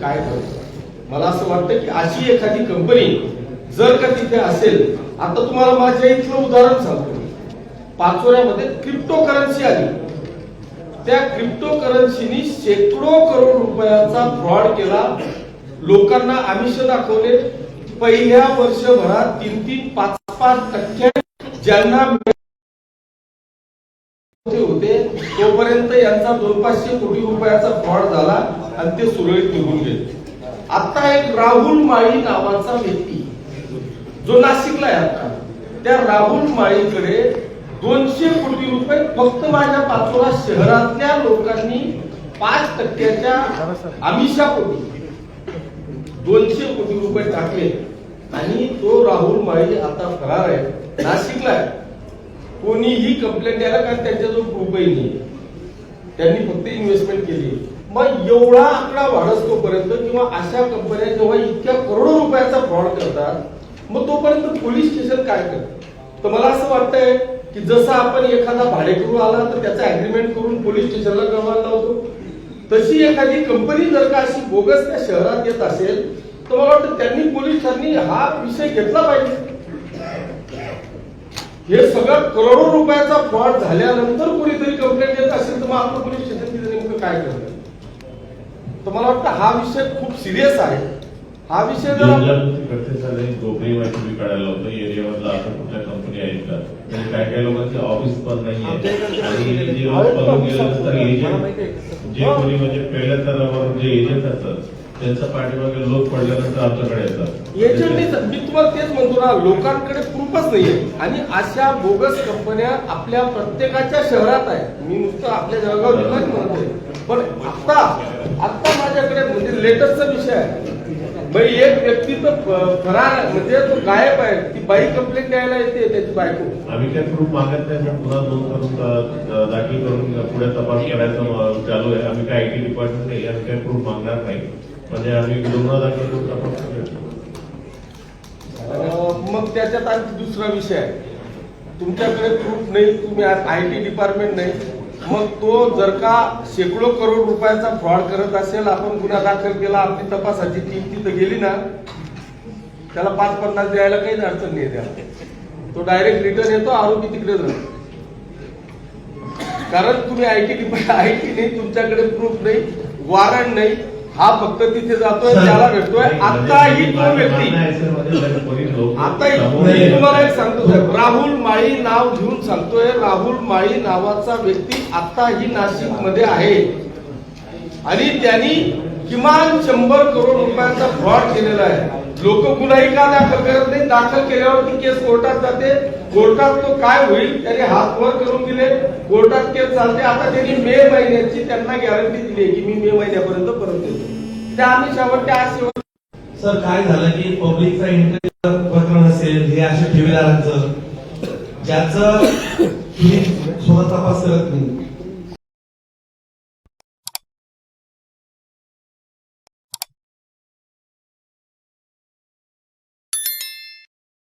काय करतो? मला असं वाटतं की अशी एखादी कंपनी जर का तिथे असेल आता तुम्हाला माझ्या इथलं उदाहरण सांगतो पाचोऱ्यामध्ये क्रिप्टो करन्सी आली. त्या क्रिप्टो करन्सीनी शेकडो करोड रुपयाचा फ्रॉड केला. लोकांना आमिष दाखवले. पहिल्या वर्षभरात तीन तीन पाच पाच टक्के ज्यांना होते तोपर्यंत यांचा दोन पाचशे कोटी रुपयाचा फ्रॉड झाला. आणि ते सुरळीत निघून गेले. आता एक राहुल माळी नावाचा व्यक्ती जो नाशिकला आहे आता त्या राहुल माळीकडे दोनशे कोटी रुपये फक्त माझ्या पाचोळा शहरातल्या लोकांनी पाच टक्क्याच्या आमिषापोटी दोनशे कोटी रुपये टाकले. आणि तो राहुल माळी आता फरार आहे नाशिकला आहे. कोणीही कंप्लेंट द्यायला कारण त्यांच्याजवळ रुपये नाही. त्यांनी फक्त इन्व्हेस्टमेंट केली. मग एवढा आकडा वाढसतोपर्यंत किंवा अशा कंपन्या जेव्हा इतक्या करोडो रुपयाचा फ्रॉड करतात मग तोपर्यंत पोलीस स्टेशन काय करत? तर मला असं वाटतंय की जसं आपण एखादा भाडेकरू आला तर त्याचा अग्रीमेंट करून पोलीस स्टेशनला कळवायला लावतो. तशी एखादी कंपनी जर का अशी बोगस त्या शहरात येत असेल तर मला वाटतं त्यांनी पोलिसांनी हा विषय घेतला पाहिजे. हे सगळं करोडो रुपयाचा फ्रॉड झाल्यानंतर कोणीतरी कंप्लेंट येत असेल तर मग आपलं पोलीस स्टेशन तिथे नेमकं काय करतं? तर मला वाटतं हा विषय खूप सिरियस आहे. हा विषय जर आहेत ऑफिस पण नाही जे एजंट कोणी म्हणजे पहिल्या स्तरावर जे एजंट असतात त्यांचा पाठीमागे लोक पडल्यानंतर आमच्याकडे येतात. एजंटनीच मी तुम्हाला तेच म्हणतो ना लोकांकडे प्रूफच नाहीये. आणि अशा बोगस कंपन्या आपल्या प्रत्येकाच्या शहरात आहे मी नुसतं आपल्या जळगाव जिल्ह्यात म्हणतोय. पण आता लेटेस्टचा विषय आहे. बाई एक व्यक्ती तर फरार म्हणजे तो गायब आहे. ती बाई कंप्लेंट द्यायला येते त्याची बायको. आम्ही काय प्रूफ मागत नाही पण पुन्हा नोंद करून दाखल करून पुढे तपास करायचं चालू आहे. आम्ही काय आयटी डिपार्टमेंट नाही आम्ही काय प्रूफ मागणार नाही. म्हणजे आम्ही गुन्हा दाखल करून तपास करू मग त्याच्यात आणखी दुसरा विषय आहे. तुमच्याकडे प्रूफ नाही तुम्ही आय टी डिपार्टमेंट नाही. मग तो जर का शेकडो करोड रुपयाचा फ्रॉड करत असेल आपण गुन्हा दाखल केला आपली तपासाची टीम तिथं गेली ना त्याला पाच पन्नास द्यायला काहीच अडचण नाही द्या तो डायरेक्ट रिटर्न येतो आरोपी तिकडेच राहतो. कारण तुम्ही आय टी आय टी नाही तुमच्याकडे प्रूफ नाही वॉरंट नाही. हा फक्त तिथे जातोय त्याला भेटतोय. आताही तो व्यक्ती. आता मी तुम्हाला एक सांगतो साहेब राहुल माळी नाव घेऊन सांगतोय. राहुल माळी नावाचा व्यक्ती आताही नाशिकमध्ये आहे. आणि त्यांनी किमान शंभर करोड रुपयाचा फ्रॉड केलेला आहे. लोक गुन्हाही का दाखल करत नाही? दाखल केल्यावर ती केस कोर्टात जाते. कोर्टात तो काय होईल त्यांनी हात वर करून दिले. कोर्टात केस चालते. आता त्यांनी मे महिन्याची त्यांना गॅरंटी दिली आहे की मी मे महिन्यापर्यंत परत देतो आम्ही शेवटच्या आज शेवट सर काय झालं की पब्लिकचा इंटरेस्ट प्रकरण असेल हे असे ठेवीदारांचं ज्याचं तुम्ही स्वतः तपास करत नाही.